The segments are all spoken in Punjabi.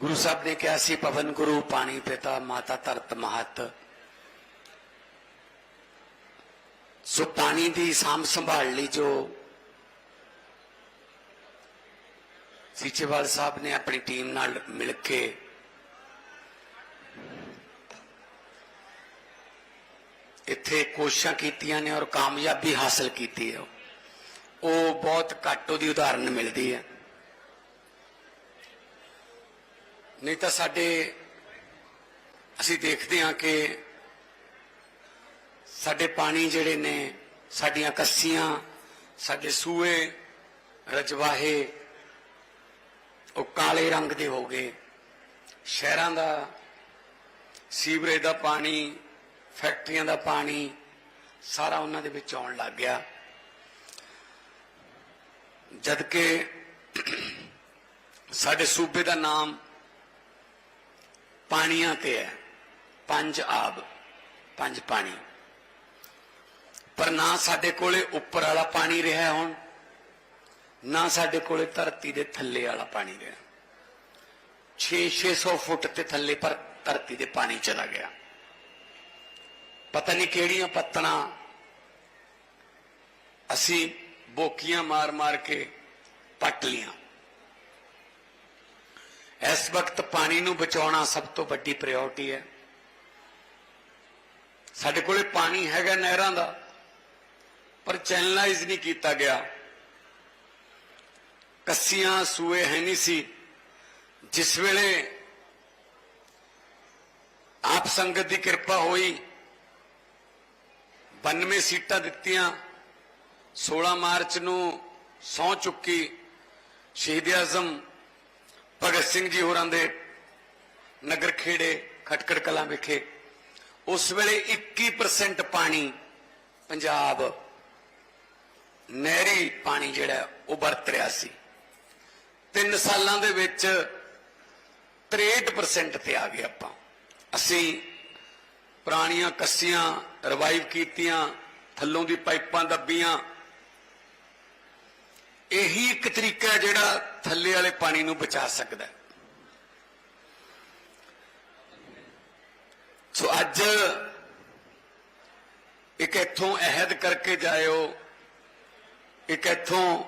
ਗੁਰੂ ਸਾਹਿਬ ਨੇ ਕਿਹਾ ਸੀ, ਪਵਨ ਗੁਰੂ, ਪਾਣੀ ਪਿਤਾ, ਮਾਤਾ ਧਰਤ ਮਹਤ। ਸੋ ਪਾਣੀ ਦੀ ਸਾਂਭ ਸੰਭਾਲ ਲਈ ਜੋ ਸੀਚੇਵਾਲ ਸਾਹਿਬ ਨੇ ਆਪਣੀ ਟੀਮ ਨਾਲ ਮਿਲ ਕੇ ਇੱਥੇ ਕੋਸ਼ਿਸ਼ਾਂ ਕੀਤੀਆਂ ਨੇ ਔਰ ਕਾਮਯਾਬੀ ਹਾਸਲ ਕੀਤੀ ਹੈ। ਉਹ ਬਹੁਤ ਘੱਟ ਉਹਦੀ ਉਦਾਹਰਨ ਮਿਲਦੀ ਹੈ। ਨਹੀਂ ਤਾਂ ਸਾਡੇ ਅਸੀਂ ਦੇਖਦੇ ਹਾਂ ਕਿ ਸਾਡੇ ਪਾਣੀ ਜਿਹੜੇ ਨੇ, ਸਾਡੀਆਂ ਕੱਸੀਆਂ, ਸਾਡੇ ਸੂਏ, ਰਜਵਾਹੇ, ਉਹ ਕਾਲੇ ਰੰਗ ਦੇ ਹੋ ਗਏ। ਸ਼ਹਿਰਾਂ ਦਾ, ਸੀਵਰੇਜ ਦਾ ਪਾਣੀ, ਫੈਕਟਰੀਆਂ ਦਾ ਪਾਣੀ, ਸਾਰਾ ਉਹਨਾਂ ਦੇ ਵਿੱਚ ਆਉਣ ਲੱਗ ਗਿਆ। ਜਦ ਕਿ ਸਾਡੇ ਸੂਬੇ ਦਾ ਨਾਮ ਪਾਣੀਆਂ ਤੇ ਹੈ। ਪੰਜ ਆਬ, ਪੰਜ ਪਾਣੀ। ਪਰ ਨਾ ਸਾਡੇ ਕੋਲੇ ਉੱਪਰ ਵਾਲਾ ਪਾਣੀ ਰਿਹਾ ਹੁਣ, ਨਾ ਸਾਡੇ ਕੋਲੇ ਧਰਤੀ ਦੇ ਥੱਲੇ ਵਾਲਾ ਪਾਣੀ ਰਿਹਾ। 6-600 ਫੁੱਟ ਤੇ ਥੱਲੇ ਪਰ ਧਰਤੀ ਦੇ ਪਾਣੀ ਚਲਾ ਗਿਆ। ਪਤਾ ਨਹੀਂ ਕਿਹੜੀਆਂ ਪੱਤਣਾ ਅਸੀਂ ਬੋਕੀਆਂ ਮਾਰ-ਮਾਰ ਕੇ ਪੱਟ ਲੀਆਂ। ਇਸ ਵਕਤ ਪਾਣੀ ਨੂੰ ਬਚਾਉਣਾ ਸਭ ਤੋਂ ਵੱਡੀ ਪ੍ਰਾਇੋਰਟੀ ਹੈ। ਸਾਡੇ ਕੋਲੇ ਪਾਣੀ ਹੈਗਾ ਨਹਿਰਾਂ ਦਾ, ਪਰ ਚੈਨਲਾਈਜ਼ ਨਹੀਂ ਕੀਤਾ ਗਿਆ। ਕੱਸੀਆਂ, ਸੂਏ ਹੈ ਨਹੀਂ ਸੀ। ਜਿਸ ਵੇਲੇ ਆਪ ਸੰਗਤ ਦੀ ਕਿਰਪਾ ਹੋਈ 92 ਸੀਟਾਂ ਦਿੱਤੀਆਂ 16 ਮਾਰਚ ਨੂੰ ਸੌ ਚੁੱਕੀ, ਸ਼ਹੀਦ ਆਜ਼ਮ ਭਗਤ ਸਿੰਘ ਜੀ ਹੋਰਾਂ ਦੇ ਨਗਰ ਖੇੜੇ, ਖਟਕੜ ਕਲਾਂ ਵਿਖੇ ਉਸ ਵੇਲੇ 21% ਪਾਣੀ ਪੰਜਾਬ ਨਹਿਰੀ ਪਾਣੀ ਜਿਹੜਾ ਉਹ ਵਰਤ ਰਿਹਾ ਸੀ। ਤਿੰਨ ਸਾਲਾਂ ਦੇ ਵਿੱਚ 63% ਤੇ ਆ ਗਏ ਆਪਾਂ। ਅਸੀਂ ਪੁਰਾਣੀਆਂ ਕੱਸੀਆਂ ਰਿਵਾਈਵ ਕੀਤੀਆਂ, ਥੱਲੋਂ ਦੀ ਪਾਈਪਾਂ ਦੱਬੀਆਂ ਇਹੀ ਇੱਕ ਤਰੀਕਾ ਜਿਹੜਾ ਥੱਲੇ ਵਾਲੇ ਪਾਣੀ ਨੂੰ ਬਚਾ ਸਕਦਾ ਹੈ। ਸੋ ਅੱਜ ਇੱਕ ਇੱਥੋਂ ਅਹਿਦ ਕਰਕੇ ਜਾਇਓ, ਇੱਕ ਇੱਥੋਂ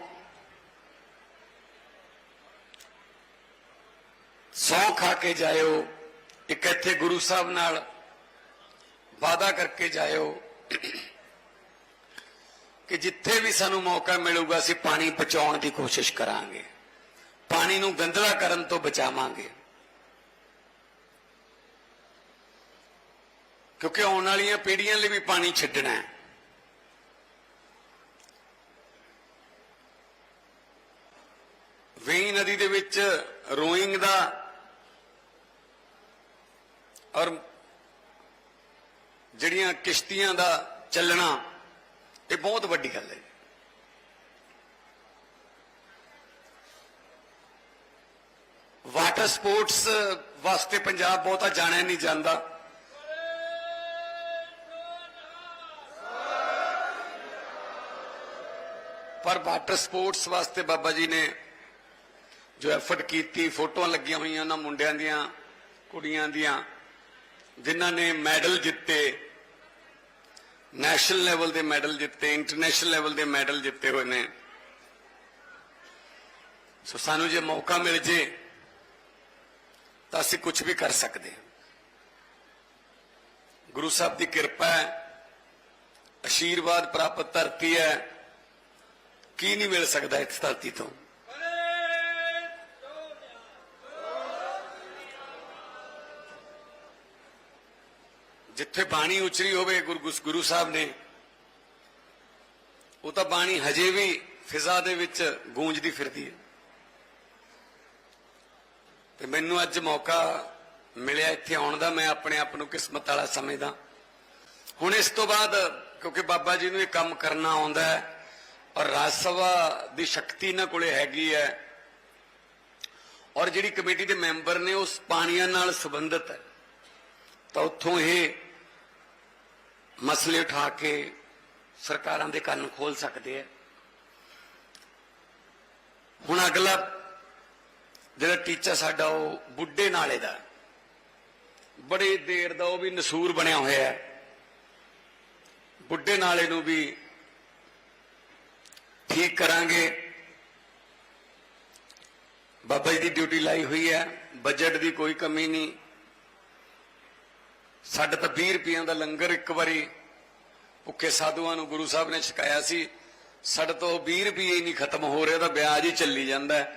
ਸੌ ਖਾ ਕੇ ਜਾਇਓ, ਇੱਕ ਇੱਥੇ ਗੁਰੂ ਸਾਹਿਬ ਨਾਲ ਵਾਦਾ ਕਰਕੇ ਜਾਇਓ। ਕਿ ਜਿੱਥੇ ਵੀ ਸਾਨੂੰ ਮੌਕਾ ਮਿਲੂਗਾ, ਅਸੀਂ ਪਾਣੀ ਬਚਾਉਣ ਦੀ ਕੋਸ਼ਿਸ਼ ਕਰਾਂਗੇ। ਪਾਣੀ ਨੂੰ ਗੰਦਲਾ ਕਰਨ ਤੋਂ ਬਚਾਵਾਂਗੇ। ਕਿਉਂਕਿ ਆਉਣ ਵਾਲੀਆਂ ਪੀੜ੍ਹੀਆਂ ਲਈ ਵੀ ਪਾਣੀ ਛੱਡਣਾ ਹੈ। ਵੇਈ ਨਦੀ ਦੇ ਵਿੱਚ ਰੋਇੰਗ ਦਾ ਔਰ ਜਿਹੜੀਆਂ ਕਿਸ਼ਤੀਆਂ ਦਾ ਚੱਲਣਾ ਇਹ ਬਹੁਤ ਵੱਡੀ ਗੱਲ ਹੈ ਵਾਟਰ ਸਪੋਰਟਸ ਵਾਸਤੇ ਪੰਜਾਬ ਬਹੁਤਾ ਜਾਣਿਆ ਨਹੀਂ ਜਾਂਦਾ। ਪਰ ਵਾਟਰ ਸਪੋਰਟਸ ਵਾਸਤੇ ਬਾਬਾ ਜੀ ਨੇ ਜੋ ਐਫਰਟ ਕੀਤੀ, ਫੋਟੋਆਂ ਲੱਗੀਆਂ ਹੋਈਆਂ ਉਹਨਾਂ ਮੁੰਡਿਆਂ ਦੀਆਂ, ਕੁੜੀਆਂ ਦੀਆਂ, ਜਿਨ੍ਹਾਂ ਨੇ ਮੈਡਲ ਜਿੱਤੇ। ਨੈਸ਼ਨਲ ਲੈਵਲ ਦੇ ਮੈਡਲ ਜਿੱਤੇ, ਇੰਟਰਨੈਸ਼ਨਲ ਲੈਵਲ ਦੇ ਮੈਡਲ ਜਿੱਤੇ ਹੋਏ ਨੇ। ਸੋ ਸਾਨੂੰ ਜੇ ਮੌਕਾ ਮਿਲ ਜੇ, ਤਾਂ ਅਸੀਂ ਕੁਝ ਵੀ ਕਰ ਸਕਦੇ ਹਾਂ। ਗੁਰੂ ਸਾਹਿਬ ਦੀ ਕਿਰਪਾ ਹੈ, ਅਸ਼ੀਰਵਾਦ ਪ੍ਰਾਪਤ ਧਰਤੀ ਹੈ। ਕੀ ਨਹੀਂ ਮਿਲ ਸਕਦਾ ਇਸ ਧਰਤੀ ਤੋਂ? ਜਿੱਥੇ ਬਾਣੀ ਉਚਰੀ ਹੋਵੇ, ਗੁਰੂ ਗੁਰੂ ਸਾਹਿਬ ਨੇ, ਉਹ ਤਾਂ ਬਾਣੀ ਹਜੇ ਵੀ ਫਿਜ਼ਾ ਦੇ ਵਿੱਚ ਗੂੰਜਦੀ ਫਿਰਦੀ ਹੈ। ਤੇ ਮੈਨੂੰ ਅੱਜ ਮੌਕਾ ਮਿਲਿਆ ਇੱਥੇ ਆਉਣ ਦਾ, ਮੈਂ ਆਪਣੇ ਆਪ ਨੂੰ ਕਿਸਮਤ ਵਾਲਾ ਸਮਝਦਾ। ਹੁਣ ਇਸ ਤੋਂ ਬਾਅਦ, ਕਿਉਂਕਿ ਬਾਬਾ ਜੀ ਨੂੰ ਇਹ ਕੰਮ ਕਰਨਾ ਆਉਂਦਾ ਹੈ, ਔਰ ਰਾਜ ਸਭਾ ਦੀ ਸ਼ਕਤੀ ਇਹਨਾਂ ਕੋਲੇ ਹੈਗੀ ਹੈ, ਔਰ ਜਿਹੜੀ ਕਮੇਟੀ ਦੇ ਮੈਂਬਰ ਨੇ ਉਸ ਪਾਣੀਆਂ ਨਾਲ ਸੰਬੰਧਿਤ ਹੈ। ਤਾਂ ਉੱਥੋਂ ਇਹ ਮਸਲੇ ਉਠਾ ਕੇ ਸਰਕਾਰਾਂ ਦੇ ਕੰਨ ਖੋਲ ਸਕਦੇ ਆ। ਹੁਣ ਅਗਲਾ ਜਿਹੜਾ ਟੀਚਾ ਸਾਡਾ ਉਹ ਬੁੱਢੇ ਨਾਲੇ ਦਾ, ਬੜੇ ਦੇਰ ਦਾ ਉਹ ਵੀ ਨਸੂਰ ਬਣਿਆ ਹੋਇਆ ਹੈ। ਬੁੱਢੇ ਨਾਲੇ ਨੂੰ ਵੀ ਠੀਕ ਕਰਾਂਗੇ। ਬਾਬਾ ਜੀ ਦੀ ਡਿਊਟੀ ਲਾਈ ਹੋਈ ਹੈ, ਬਜਟ ਦੀ ਕੋਈ ਕਮੀ ਨਹੀਂ। ਸਾਡਾ ਤਾਂ 20 ਰੁਪਈਆਂ ਦਾ ਲੰਗਰ ਇੱਕ ਵਾਰੀ ਭੁੱਖੇ ਸਾਧੂਆਂ ਨੂੰ ਗੁਰੂ ਸਾਹਿਬ ਨੇ ਛਕਾਇਆ ਸੀ। ਸਾਡੇ ਤੋਂ 20 ਰੁਪਏ ਹੀ ਨਹੀਂ ਖਤਮ ਹੋ ਰਿਹਾ ਤਾਂ ਵਿਆਜ ਹੀ ਚੱਲੀ ਜਾਂਦਾ ਹੈ।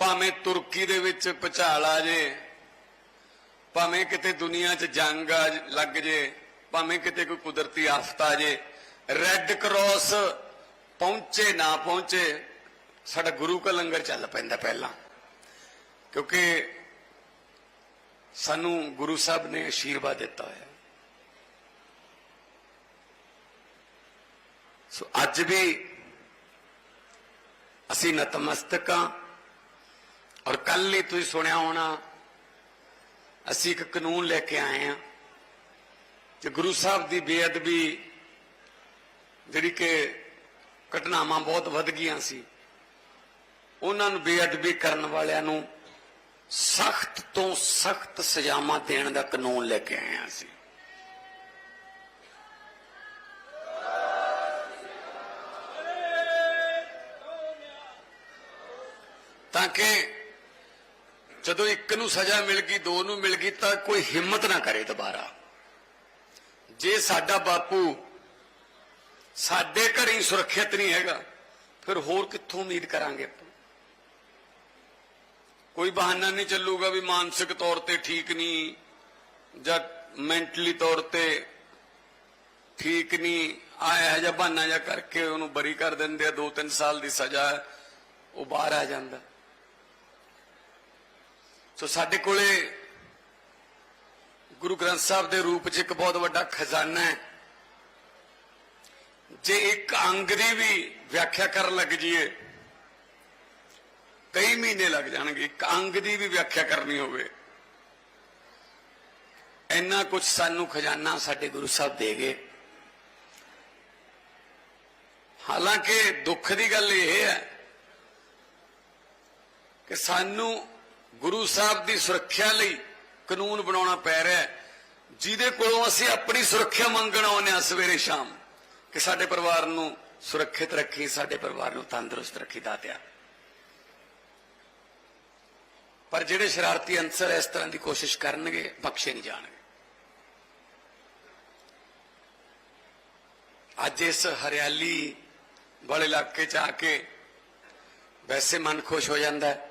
ਭਾਵੇਂ ਤੁਰਕੀ ਦੇ ਵਿੱਚ ਭਚਾਲ ਆ ਜੇ, ਭਾਵੇਂ ਕਿਤੇ ਦੁਨੀਆ 'ਚ ਜੰਗ ਆ ਲੱਗ ਜੇ, ਭਾਵੇਂ ਕਿਤੇ ਕੋਈ ਕੁਦਰਤੀ ਆਫਤ ਆ ਜੇ ਰੈੱਡ ਕਰਾਸ ਪਹੁੰਚੇ, ਨਾ ਪਹੁੰਚੇ, ਸਾਡਾ ਗੁਰੂ ਕਾ ਲੰਗਰ ਚੱਲ ਪੈਂਦਾ ਪਹਿਲਾਂ। ਕਿਉਂਕਿ ਸਾਨੂੰ ਗੁਰੂ ਸਾਹਿਬ ਨੇ ਆਸ਼ੀਰਵਾਦ ਦਿੱਤਾ ਹੋਇਆ। ਸੋ ਅੱਜ ਵੀ ਅਸੀਂ ਨਤਮਸਤਕ ਹਾਂ ਔਰ ਕੱਲ ਹੀ ਤੁਸੀਂ ਸੁਣਿਆ ਹੋਣਾ, ਅਸੀਂ ਇੱਕ ਕਾਨੂੰਨ ਲੈ ਕੇ ਆਏ ਹਾਂ ਕਿ ਗੁਰੂ ਸਾਹਿਬ ਦੀ ਬੇਅਦਬੀ ਜਿਹੜੀ ਕਿ ਘਟਨਾਵਾਂ ਬਹੁਤ ਵੱਧ ਗਈਆਂ ਸੀ। ਉਹਨਾਂ ਨੂੰ ਬੇਅਦਬੀ ਕਰਨ ਵਾਲਿਆਂ ਨੂੰ ਸਖਤ ਤੋਂ ਸਖਤ ਸਜ਼ਾਵਾਂ ਦੇਣ ਦਾ ਕਾਨੂੰਨ ਲੈ ਕੇ ਆਏ ਸੀ। ਤਾਂ ਕਿ ਜਦੋਂ ਇੱਕ ਨੂੰ ਸਜ਼ਾ ਮਿਲ ਗਈ, ਦੋ ਨੂੰ ਮਿਲ ਗਈ, ਤਾਂ ਕੋਈ ਹਿੰਮਤ ਨਾ ਕਰੇ ਦੁਬਾਰਾ। ਜੇ ਸਾਡਾ ਬਾਪੂ ਸਾਡੇ ਘਰ ਸੁਰੱਖਿਅਤ ਨਹੀਂ ਹੈਗਾ। ਫਿਰ ਹੋਰ ਕਿੱਥੋਂ ਉਮੀਦ ਕਰਾਂਗੇ ਆਪਾਂ? ਕੋਈ ਬਹਾਨਾ ਨਹੀਂ ਚੱਲੂਗਾ ਵੀ ਮਾਨਸਿਕ ਤੌਰ ਤੇ ਠੀਕ ਨਹੀਂ, ਜਾਂ ਮੈਂਟਲੀ ਤੌਰ ਤੇ ਠੀਕ ਨਹੀਂ। ਆਇਆ ਜਾਂ ਬਹਾਨਾ ਜਾਂ ਕਰਕੇ ਉਹਨੂੰ ਬਰੀ ਕਰ ਦਿੰਦੇ ਆ 2-3 ਸਾਲ ਦੀ ਸਜ਼ਾ ਉਹ ਬਾਹਰ ਆ ਜਾਂਦਾ। ਸੋ ਸਾਡੇ ਕੋਲੇ ਗੁਰੂ ਗ੍ਰੰਥ ਸਾਹਿਬ ਦੇ ਰੂਪ 'ਚ ਇੱਕ ਬਹੁਤ ਵੱਡਾ ਖਜ਼ਾਨਾ ਹੈ। ਜੇ ਇੱਕ ਅੰਗ ਦੀ ਵੀ ਵਿਆਖਿਆ ਕਰਨ ਲੱਗ ਜਾਈਏ ਕਈ ਮਹੀਨੇ ਲੱਗ ਜਾਣਗੇ, ਇੱਕ ਅੰਗ ਦੀ ਵੀ ਵਿਆਖਿਆ ਕਰਨੀ ਹੋਵੇ। ਇੰਨਾ ਕੁਝ ਸਾਨੂੰ ਖਜ਼ਾਨਾ ਸਾਡੇ ਗੁਰੂ ਸਾਹਿਬ ਦੇ ਗਏ। ਹਾਲਾਂਕਿ ਦੁੱਖ ਦੀ ਗੱਲ ਇਹ ਹੈ ਕਿ ਸਾਨੂੰ ਗੁਰੂ ਸਾਹਿਬ ਦੀ ਸੁਰੱਖਿਆ ਲਈ ਕਾਨੂੰਨ ਬਣਾਉਣਾ ਪੈ ਰਿਹਾ ਹੈ। ਜਿਹਦੇ ਕੋਲੋਂ ਅਸੀਂ ਆਪਣੀ ਸੁਰੱਖਿਆ ਮੰਗਣ ਆਉਂਦੇ ਹਾਂ ਸਵੇਰੇ ਸ਼ਾਮ। ਕਿ ਸਾਡੇ ਪਰਿਵਾਰ ਨੂੰ ਸੁਰੱਖਿਅਤ ਰੱਖੀ, ਸਾਡੇ ਪਰਿਵਾਰ ਨੂੰ ਤੰਦਰੁਸਤ ਰੱਖੀ ਦਾਤਿਆ ਪਰ ਜਿਹੜੇ ਸ਼ਰਾਰਤੀ ਅੰਸਰ ਇਸ ਤਰ੍ਹਾਂ ਦੀ ਕੋਸ਼ਿਸ਼ ਕਰਨਗੇ, ਬਖਸ਼ੇ ਨਹੀਂ ਜਾਣਗੇ। ਅੱਜ ਇਸ ਹਰਿਆਲੀ ਵਾਲੇ ਇਲਾਕੇ ਚ ਆ ਕੇ ਵੈਸੇ ਮਨ ਖੁਸ਼ ਹੋ ਜਾਂਦਾ ਹੈ।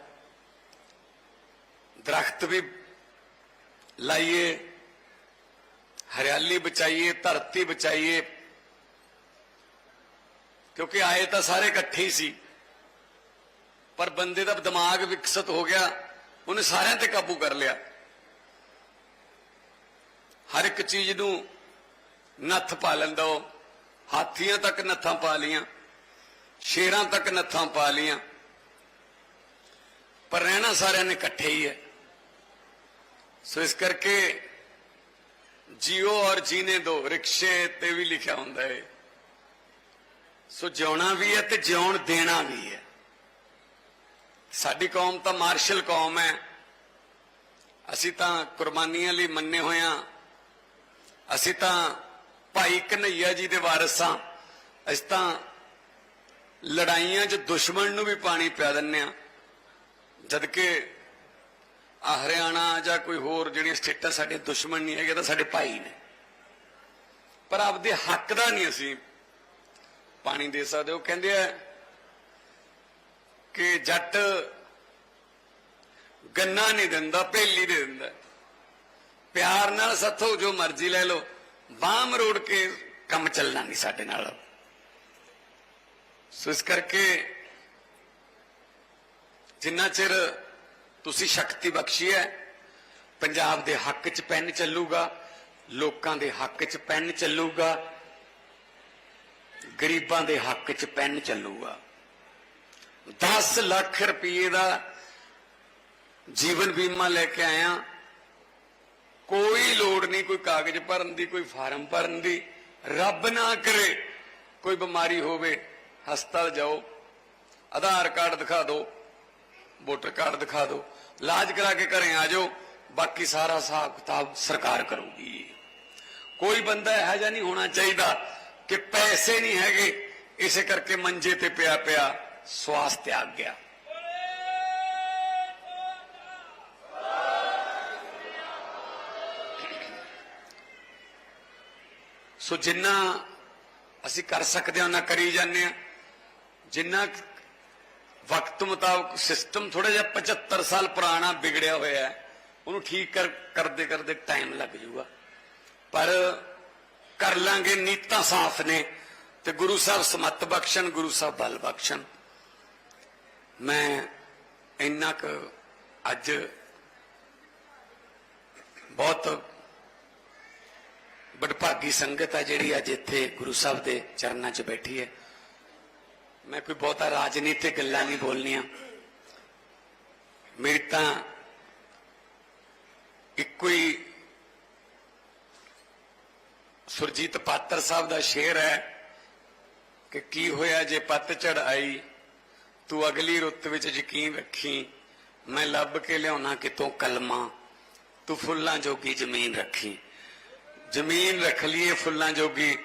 ਦਰਖਤ ਵੀ ਲਾਈਏ, ਹਰਿਆਲੀ ਬਚਾਈਏ, ਧਰਤੀ ਬਚਾਈਏ ਕਿਉਂਕਿ ਆਏ ਤਾਂ ਸਾਰੇ ਇਕੱਠੇ ਹੀ ਸੀ। ਪਰ ਬੰਦੇ ਦਾ ਦਿਮਾਗ ਵਿਕਸਿਤ ਹੋ ਗਿਆ, ਉਹਨੇ ਸਾਰਿਆਂ ਤੇ ਕਾਬੂ ਕਰ ਲਿਆ। ਹਰ ਇੱਕ ਚੀਜ਼ ਨੂੰ ਨੱਥ ਪਾ ਲੈਂਦਾ ਉਹ। ਹਾਥੀਆਂ ਤੱਕ ਨੱਥਾਂ ਪਾ ਲੀਆਂ ਸ਼ੇਰਾਂ ਤੱਕ ਨੱਥਾਂ ਪਾ ਲੀਆਂ ਪਰ ਰਹਿਣਾ ਸਾਰਿਆਂ ਨੇ ਇਕੱਠੇ ਹੀ ਹੈ। ਸੋ ਇਸ ਕਰਕੇ ਜੀਓ ਔਰ ਜੀਨੇ ਦੋ, ਰਿਕਸ਼ੇ ਤੇ ਵੀ ਲਿਖਿਆ ਹੁੰਦਾ ਹੈ। ਸੋ ਜਿਉਣਾ ਵੀ ਹੈ ਤੇ ਜਿਉਣ ਦੇਣਾ ਵੀ ਹੈ। ਸਾਡੀ ਕੌਮ ਤਾਂ ਮਾਰਸ਼ਲ ਕੌਮ ਹੈ। ਅਸੀਂ ਤਾਂ ਕੁਰਬਾਨੀਆਂ ਲਈ ਮੰਨੇ ਹੋਏ ਹੋਇਆਂ ਅਸੀਂ ਤਾਂ ਭਾਈ ਕਨਈਆ ਜੀ ਦੇ ਵਾਰਿਸ ਹਾਂ। ਅਸੀਂ ਤਾਂ ਲੜਾਈਆਂ 'ਚ ਦੁਸ਼ਮਣ ਨੂੰ ਵੀ ਪਾਣੀ ਪਿਆ ਦਿੰਨੇ ਆ ਜਦ ਕਿ ਆ ਹਰਿਆਣਾ ਜਾਂ ਕੋਈ ਹੋਰ ਜਿਹੜੀਆਂ ਸਟੇਟਾਂ ਸਾਡੇ ਦੁਸ਼ਮਣ ਨਹੀਂ ਹੈਗੇ ਤਾਂ ਸਾਡੇ ਭਾਈ ਨੇ। ਪਰ ਆਪਦੇ ਹੱਕ ਦਾ ਨਹੀਂ ਅਸੀਂ ਪਾਣੀ ਦੇ ਸਕਦੇ ਹੋ। ਕਹਿੰਦੇ ਆ ਕਿ ਜੱਟ ਗੰਨਾ ਨਹੀਂ ਦਿੰਦਾ, ਭੇਲੀ ਦੇ ਦਿੰਦਾ। ਪਿਆਰ ਨਾਲ ਸੱਥੋ, ਜੋ ਮਰਜ਼ੀ ਲੈ ਲਓ। ਬਾਹ ਮਰੋੜ ਕੇ ਕੰਮ ਚੱਲਣਾ ਨਹੀਂ ਸਾਡੇ ਨਾਲ। ਸੋ ਇਸ ਕਰਕੇ ਜਿੰਨਾ ਚਿਰ ਤੁਸੀਂ ਸ਼ਕਤੀ ਬਖਸ਼ੀ ਹੈ, ਪੰਜਾਬ ਦੇ ਹੱਕ 'ਚ ਪੈਨ ਚੱਲੂਗਾ, ਲੋਕਾਂ ਦੇ ਹੱਕ 'ਚ ਪੈਨ ਚੱਲੂਗਾ ਗਰੀਬਾਂ ਦੇ ਹੱਕ 'ਚ ਪੈਨ ਚੱਲੂਗਾ। 10 ਲੱਖ ਰੁਪਏ ਦਾ ਜੀਵਨ ਬੀਮਾ ਲੈ ਕੇ ਆਇਆ। ਕੋਈ ਲੋੜ ਨਹੀਂ ਕੋਈ ਕਾਗਜ਼ ਭਰਨ ਦੀ, ਕੋਈ ਫਾਰਮ ਭਰਨ ਦੀ। ਰੱਬ ਨਾ ਕਰੇ ਕੋਈ ਬਿਮਾਰੀ ਹੋਵੇ, ਹਸਪਤਾਲ ਜਾਓ, ਆਧਾਰ ਕਾਰਡ ਦਿਖਾ ਦਿਓ, ਵੋਟਰ ਕਾਰਡ ਦਿਖਾ ਦਿਓ, ਇਲਾਜ ਕਰਾ ਕੇ ਘਰੇ ਆ ਜਾਓ, ਬਾਕੀ ਸਾਰਾ ਹਿਸਾਬ ਕਿਤਾਬ ਸਰਕਾਰ ਕਰੂਗੀ। ਕੋਈ ਬੰਦਾ ਇਹੋ ਜਿਹਾ ਨਹੀਂ ਹੋਣਾ ਚਾਹੀਦਾ ਕਿ ਪੈਸੇ ਨਹੀਂ ਹੈਗੇ, ਇਸੇ ਕਰਕੇ ਮੰਜੇ ਤੇ ਪਿਆ ਪਿਆ ਸਵਾਸ ਤਿਆਗ ਗਿਆ। ਸੋ ਜਿੰਨਾ ਅਸੀਂ ਕਰ ਸਕਦੇ ਹਾਂ, ਉਹਨਾਂ ਕਰੀ ਜਾਂਦੇ ਹਾਂ। ਜਿੰਨਾ ਵਕਤ ਮੁਤਾਬਕ ਸਿਸਟਮ ਥੋੜਾ ਜਿਹਾ 75 ਸਾਲ ਪੁਰਾਣਾ ਵਿਗੜਿਆ ਹੋਇਆ ਹੈ, ਉਹਨੂੰ ਠੀਕ ਕਰ ਕਰਦੇ ਕਰਦੇ ਟਾਈਮ ਲੱਗ ਜਾਊਗਾ। ਪਰ ਕਰ ਲਾਂਗੇ ਨੀਤਾਂ ਸਾਫ਼ ਨੇ ਤੇ ਗੁਰੂ ਸਾਹਿਬ ਸਮਤ ਬਖਸ਼ਣ, ਗੁਰੂ ਸਾਹਿਬ ਬਲ ਬਖਸ਼ਣ। ਮੈਂ ਇੰਨਾ ਕੁ ਅੱਜ ਬਹੁਤ ਬੜਭਾਗੀ ਸੰਗਤ ਹੈ ਜਿਹੜੀ ਅੱਜ ਇੱਥੇ ਗੁਰੂ ਸਾਹਿਬ ਦੇ ਚਰਨਾਂ 'ਚ ਬੈਠੀ ਹੈ। ਮੈਂ ਕੋਈ ਬਹੁਤਾ ਰਾਜਨੀਤਿਕ ਗੱਲਾਂ ਨਹੀਂ ਬੋਲਣੀਆਂ। ਮੇਰੀ ਤਾਂ ਇੱਕੋ ਹੀ ਸੁਰਜੀਤ ਪਾਤਰ ਸਾਹਿਬ ਦਾ ਸ਼ੇਰ ਹੈ ਕਿ ਕੀ ਹੋਇਆ ਜੇ ਪੱਤਝੜ ਆਈ, ਤੂੰ ਅਗਲੀ ਰੁੱਤ ਵਿੱਚ ਯਕੀਨ ਰੱਖੀ, ਮੈਂ ਲੱਭ ਕੇ ਲਿਆਉਣਾ ਕਿਤੋਂ ਕਲਮਾ, ਤੂੰ ਫੁੱਲਾਂ ਜੋਗੀ ਜ਼ਮੀਨ ਰੱਖੀ। ਜ਼ਮੀਨ ਰੱਖ ਲਈਏ ਫੁੱਲਾਂ ਜੋਗੀ,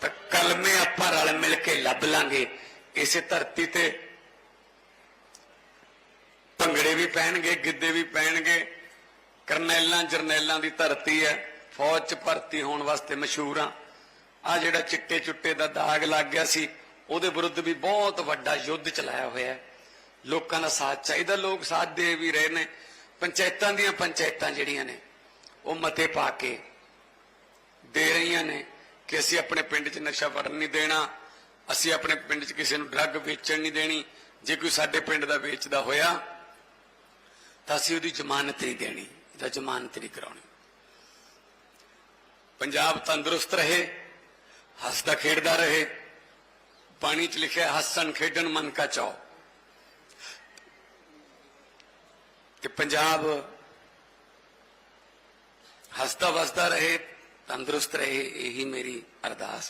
ਤਾਂ ਕਲਮੇ ਆਪਾਂ ਰਲ ਮਿਲ ਕੇ ਲੱਭ ਲਾਂਗੇ। ਇਸੇ ਧਰਤੀ ਤੇ ਭੰਗੜੇ ਵੀ ਪੈਣਗੇ ਗਿੱਧੇ ਵੀ ਪੈਣਗੇ ਕਰਨੈਲਾਂ ਜਰਨੈਲਾਂ ਦੀ ਧਰਤੀ ਹੈ। ਫੌਜ 'ਚ ਭਰਤੀ ਹੋਣ ਵਾਸਤੇ ਮਸ਼ਹੂਰ ਆ। ਆ ਜਿਹੜਾ ਚਿੱਟੇ ਚੁੱਟੇ ਦਾ ਦਾਗ ਲੱਗ ਗਿਆ ਸੀ, ਉਹਦੇ ਵਿਰੁੱਧ ਵੀ ਬਹੁਤ ਵੱਡਾ ਯੁੱਧ ਚਲਾਇਆ ਹੋਇਆ ਹੈ। ਲੋਕਾਂ ਦਾ ਸਾਥ ਚਾਹੀਦਾ, ਲੋਕ ਸਾਥ ਦੇ ਵੀ ਰਹੇ ਨੇ। ਪੰਚਾਇਤਾਂ ਦੀਆਂ ਪੰਚਾਇਤਾਂ ਜਿਹੜੀਆਂ ਨੇ, ਉਹ ਮਤੇ ਪਾ ਕੇ ਦੇ ਰਹੀਆਂ ਨੇ ਕਿ ਅਸੀਂ ਆਪਣੇ ਪਿੰਡ 'ਚ ਨਸ਼ਾ ਵਰਨ ਨਹੀਂ ਦੇਣਾ, ਅਸੀਂ ਆਪਣੇ ਪਿੰਡ 'ਚ ਕਿਸੇ ਨੂੰ ਡਰੱਗ ਵੇਚਣ ਨਹੀਂ ਦੇਣੀ। ਜੇ ਕੋਈ ਸਾਡੇ ਪਿੰਡ ਦਾ ਵੇਚਦਾ ਹੋਇਆ, ਤਾਂ ਅਸੀਂ ਉਹਦੀ ਜ਼ਮਾਨਤ ਨਹੀਂ ਦੇਣੀ, ਇਹਦਾ ਜ਼ਮਾਨਤ ਨਹੀਂ ਕਰਾਉਣੀ। ਪੰਜਾਬ ਤੰਦਰੁਸਤ ਰਹੇ ਹੱਸਦਾ ਖੇਡਦਾ ਰਹੇ ਪਾਣੀ 'ਚ ਲਿਖਿਆ ਹੱਸਣ ਖੇਡਣ ਮਨ ਕਾ ਚਾਓ ਕਿ ਪੰਜਾਬ ਹੱਸਦਾ ਵਸਦਾ ਰਹੇ ਤੰਦਰੁਸਤ ਰਹੇ ਇਹੀ ਮੇਰੀ ਅਰਦਾਸ